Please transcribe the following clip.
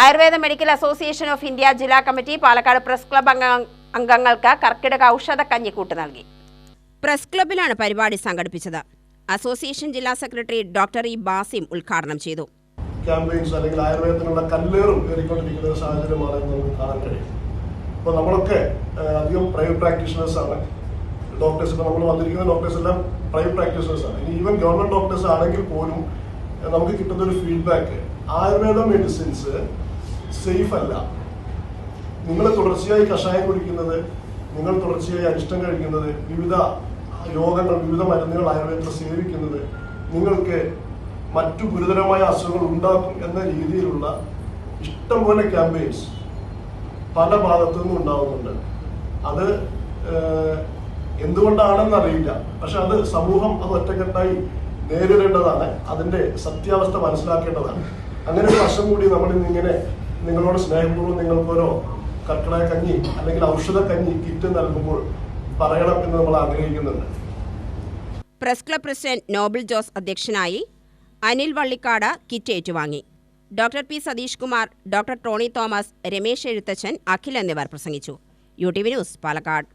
Ayurveda medical association of India ജില്ലാ committee Palakkad press club അംഗങ്ങൾക്ക് കർക്കിടക ഔഷധ കഞ്ഞിക്കൂട്ട് നൽകി. പ്രസ് ക്ലബിലാണ് പരിപാടി സംഘടിപ്പിച്ചത്. അസോസിയേഷൻ ജില്ലാ സെക്രട്ടറി ഡോക്ടർ ഇ ബാസിം ഉദ്ഘാടനം ചെയ്തു. ക്യാമ്പയിൻസ് അല്ലെങ്കിൽ ആയുർവേദത്തിനുള്ള കല്ലേറും കയറിക്കൊണ്ടിരിക്കുന്ന ഒരു സാഹചര്യമാണ് നമുക്ക് കാണാൻ കഴിയും അപ്പോൾ നമ്മളൊക്കെ അധികം പ്രൈവറ്റ് പ്രാക്ടീഷണേഴ്സ് ആണ് ഡോക്ടേഴ്സ് ഇപ്പോൾ നമ്മൾ വന്നിരിക്കുന്ന ഡോക്ടേഴ്സ് എല്ലാം പ്രൈവറ്റ് പ്രാക്ടീഷണേഴ്സ് ആണ് ഇനി ഈവൻ ഗവൺമെന്റ് ഡോക്ടേഴ്സ് ആണെങ്കിൽ പോലും നമുക്ക് കിട്ടുന്ന ഒരു ഫീഡ്ബാക്ക് ആയുർവേദ മെഡിസിൻസ് സേഫ് അല്ല നിങ്ങൾ തുടർച്ചയായി കഷായം കുടിക്കുന്നത് നിങ്ങൾ തുടർച്ചയായി അരിഷ്ടം കഴിക്കുന്നത് വിവിധ രോഗങ്ങൾ വിവിധ മരുന്നുകൾ ആയുർവേദത്തിൽ സേവിക്കുന്നത് നിങ്ങൾക്ക് മറ്റു ഗുരുതരമായ അസുഖങ്ങൾ ഉണ്ടാക്കും എന്ന രീതിയിലുള്ള ഇഷ്ടംപോലെ ക്യാമ്പയിൻസ് പല ഭാഗത്തു നിന്നും ഉണ്ടാവുന്നുണ്ട്. അത് എന്തുകൊണ്ടാണെന്ന് അറിയില്ല. പക്ഷെ അത് സമൂഹം അത് ഒറ്റക്കെട്ടായി നേരിടേണ്ടതാണ്. അതിന്റെ സത്യാവസ്ഥ മനസ്സിലാക്കേണ്ടതാണ്. അങ്ങനെ ഒരു വർഷം കൂടി നമ്മൾ നിങ്ങളോട് സ്നേഹപൂർവം നിങ്ങൾക്കൊരു കർക്കിടക കഞ്ഞി അല്ലെങ്കിൽ ഔഷധ കഞ്ഞി കിറ്റ് നൽകുമ്പോൾ പറയണം എന്ന് നമ്മൾ ആഗ്രഹിക്കുന്നുണ്ട്. Press club president Noble Jose അധ്യക്ഷനായി അനിൽ വള്ളിക്കാട് കിറ്റ് ഏറ്റുവാങ്ങി. Doctor P Satheesh Kumar doctor Tony Thomas Ramesh Ezhuthachan Akhil എന്നിവർ പ്രസംഗിച്ചു. U T V news Palakkad.